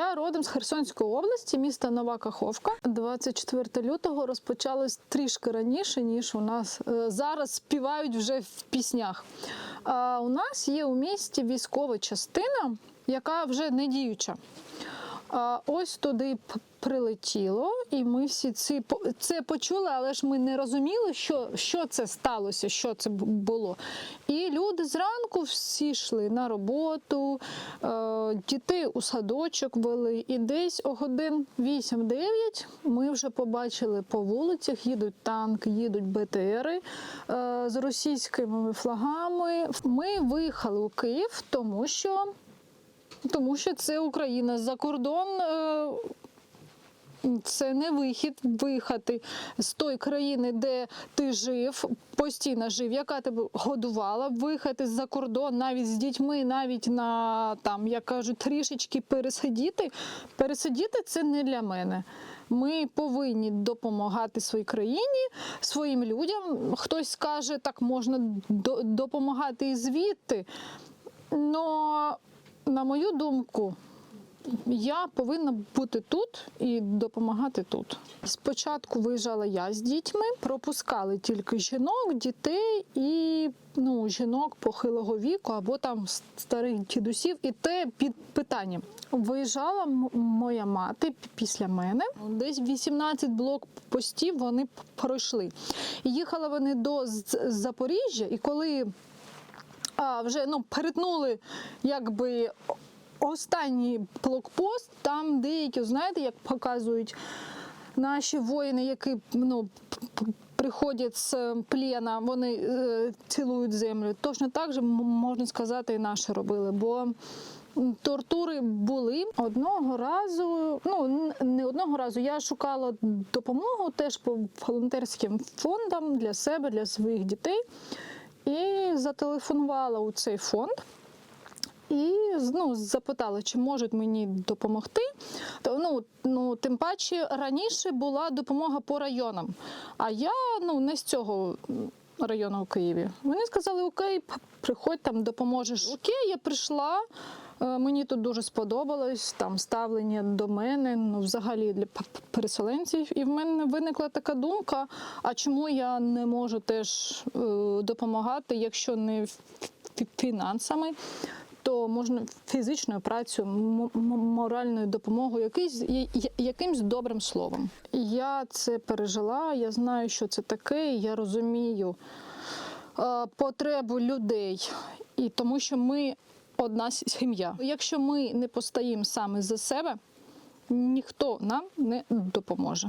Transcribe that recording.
Я родом з Херсонської області, міста Нова Каховка. 24 лютого розпочалось трішки раніше, ніж у нас е, зараз співають вже в піснях. А у нас є у місті військова частина, яка вже не діюча. А ось туди прилетіло, і ми всі ці це почули, але ж ми не розуміли, що, що це сталося, що це було. І люди зранку всі йшли на роботу, е, дітей у садочок вели. І десь о годин 8-9 ми вже побачили по вулицях, їдуть танки, їдуть БТРи е, з російськими флагами. Ми виїхали у Київ, тому що тому що це Україна за кордон. е, Це не вихід виїхати з тої країни, де ти жив, постійно жив, яка тебе годувала, виїхати за кордон навіть з дітьми, навіть на там, як кажуть, трішечки пересидіти. Пересидіти це не для мене. Ми повинні допомагати своїй країні, своїм людям. Хтось скаже, так можна допомагати і звідти. Но, на мою думку, я повинна бути тут і допомагати тут. Спочатку виїжджала я з дітьми, пропускали тільки жінок, дітей і ну, жінок похилого віку або там старих дідусів, і те під питанням. Виїжджала моя мати після мене. Десь 18 блокпостів вони пройшли. Їхали вони до Запоріжжя, і коли а, вже ну, перетнули якби останній блокпост, там деякі, знаєте, як показують наші воїни, які ну, приходять з плена, вони е, цілують землю. Точно так же можна сказати, і наші робили. Бо Тортури були одного разу. Ну не одного разу. Я шукала допомогу теж по волонтерським фондам для себе, для своїх дітей. І зателефонувала у цей фонд. І ну, запитала, чи можуть мені допомогти. То, ну, ну, тим паче раніше була допомога по районам. А я ну, не з цього району у Києві. Вони сказали: Окей, приходь там, допоможеш. Окей, я прийшла. Е, Мені тут дуже сподобалось там ставлення до мене, ну взагалі для переселенців. І в мене виникла така думка: а чому я не можу теж е, допомагати, якщо не фінансами? то можна фізичною працею, моральною допомогою, якийсь, якимсь добрим словом. Я це пережила, я знаю, що це таке, я розумію е, потребу людей, і тому що ми одна сім'я. Якщо ми не постоїмо саме за себе, ніхто нам не допоможе.